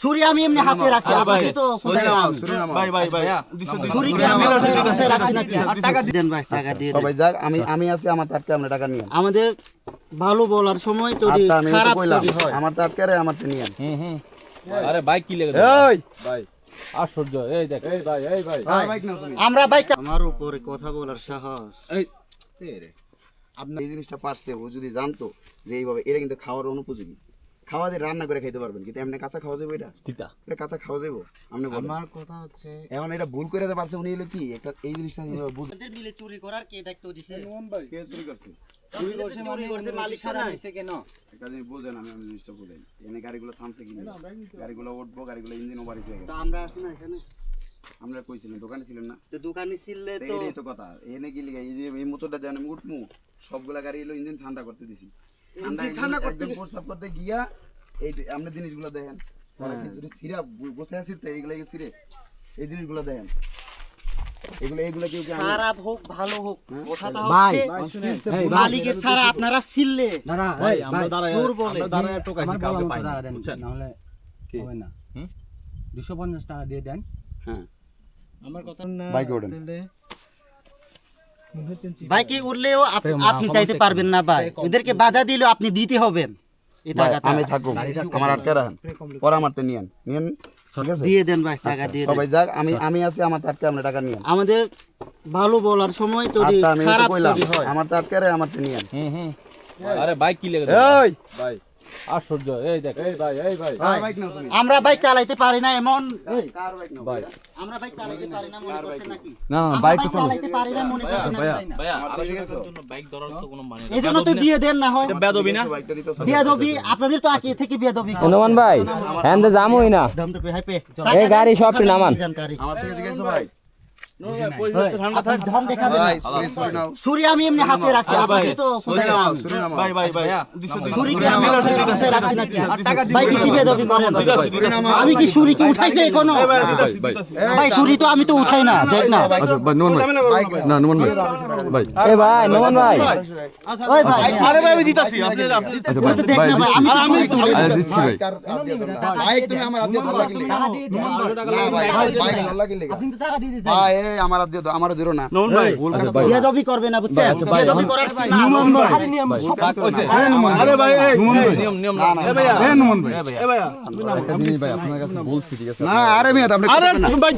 ছুরি আমি এমনি হাতে রাখছি আরে তো সরি খুঁজে নাও আমি। সরি নাও। ভাই ভাই ভাই দিছে দিছে ছুরি কি আমি হাতে রাখছি নাকি? টাকা দেন ভাই টাকা দিয়ে দেন। যাক আমি আমি আছি আমার টাটকে আপনি টাকা নিয়ে আমাদের ভালো বলার সময় যদি আচ্ছা খারাপ যদি হয়। আমার রে আমার নিয়ে হুম হুম। আরে ভাই কি লেগেছে? এই! ভাই আশ্চর্য। এই দেখ এই ভাই এই ভাই। বাইক নাও তুমি। আমরা ভাই আমার উপরে কথা বলার সাহস। এই। আপনি এই জিনিসটা পারছে ও যদি জানতো যে এইভাবে এটা কিন্তু খাওয়ার অনুপযোগী। খাওয়া দিয়ে রান্না করে খাইতে পারবেন কিন্তু এমনি কাঁচা খাওয়া যাবে এটা? তিতা। এটা কাঁচা খাওয়া যাব আপনি আমার কথা হচ্ছে এখন এটা ভুল করে দিতে পারছে উনি হলো কি? একটা এই জিনিসটা মিলে চুরি করার কে দায়িত্ব দিছে? কে চুরি করছে? চুরি করছে চুরি করছে মালিক সারা হইছে কেন? একটা জিনিস বুঝেন আমি আমি জিনিসটা বুঝেন। এনে গাড়িগুলো থামছে কিনা গাড়িগুলো উঠবো গাড়িগুলো ইঞ্জিন ওভার হয়ে তো আমরা আছি না এখানে? আমরা কইছিলেন দোকানে ছিলেন না? তো দোকানে ছিলে তো এটাই তো কথা। এনে কি এই যে এই মোটরটা আমি উঠমু। সবগুলা গাড়ি এলো ইঞ্জিন ঠান্ডা করতে দিছি। ঠান্ডা করতে প্রস্তাব করতে গিয়া এই যে জিনিসগুলো দেখেন। ওরা সিরা বসে আছে তো এইগুলা সিরে? এই জিনিসগুলো দেখেন। এগুলো এগুলো কেউ খারাপ হোক ভালো হোক কথাটা হচ্ছে মালিকের ছাড়া আপনারা ছিলে ভাই আমরা দাঁড়ায় আমরা দাঁড়ায় টোকাইছি কাউকে পাই না বুঝছেন? নাহলে কি? হবে না। হুম? দুশো পঞ্চাশ টাকা দিয়ে দেন। হ্যাঁ। আমার কথা বাইকে ওঠেন। বাইকে উঠলেও আপনি চাইতে পারবেন না ভাই। ওদেরকে বাধা দিলেও আপনি দিতে হবেন। আমি থাকুম আমার আটকে রাখেন। পরে আমার তো নিয়েন? নিয়েন দিয়ে দেন ভাই টাকা দিয়ে সবাই যাক আমি আমি আছি আমার আটকে আপনি টাকা নিয়েন। আমাদের ভালো বলার সময় আচ্ছা তো খারাপ হয়। আমার আটকে রে আমার নিয়েন। হুম হুম। আরে ভাই কি লেগেছে? ভাই। আশ্চর্য। এই দেখ এই ভাই এই ভাই। ভাই, আমরা বাইক চালাইতে পারি না এমন। এই, কার বাইক নাও ভাই। আমরা বাইক চালাইতে পারি না মনে করছে নাকি? না আমরা বাইক চালাইতে পারি না মনে করছে নাকি? ভাইয়া আমার ঠিক আছে বাইক ধরার তো কোনো মানে এই জন্য তো দিয়ে দেন না হয়। বেদবি না? বাইকটা দিতে বিয়াদবি আপনাদের তো আগে থেকে বিয়াদবি হনুমান ভাই হ্যাঁ তো যামই না। দামটা পে হাই পে এই গাড়ি সবটি নামান। আমার থেকে ভাই। সরি সরি আমি এমনি হাতে রাখছি তো আমি। ভাই ভাই ভাই দিছে দিছে কি আমি হাতে রাখছি নাকি ভাই বেশি বেদবি করেন দিতাছি, দিতাছি। আমি কি ছুরি কি উঠাইছে এখনও ভাই ছুরি তো আমি তো উঠাই না দেখ না এ ভাই নমন ভাই ওই ভাই আরে ভাই আমি দিতাছি আপনি আপনি তো দেখ না ভাই আমি। তুমি আমার হাত? টাকা টাকা দিয়ে আমার হাত দিয়ে দাও, না বিয়াদবি করবে না বুঝছেন বিয়াদবি করার আরে নিয়ম সব আরে ভাই নিয়ম নিয়ম না এ ভাইয়া এ ভাইয়া না আরে মেয়ে আপনি আরে ভাই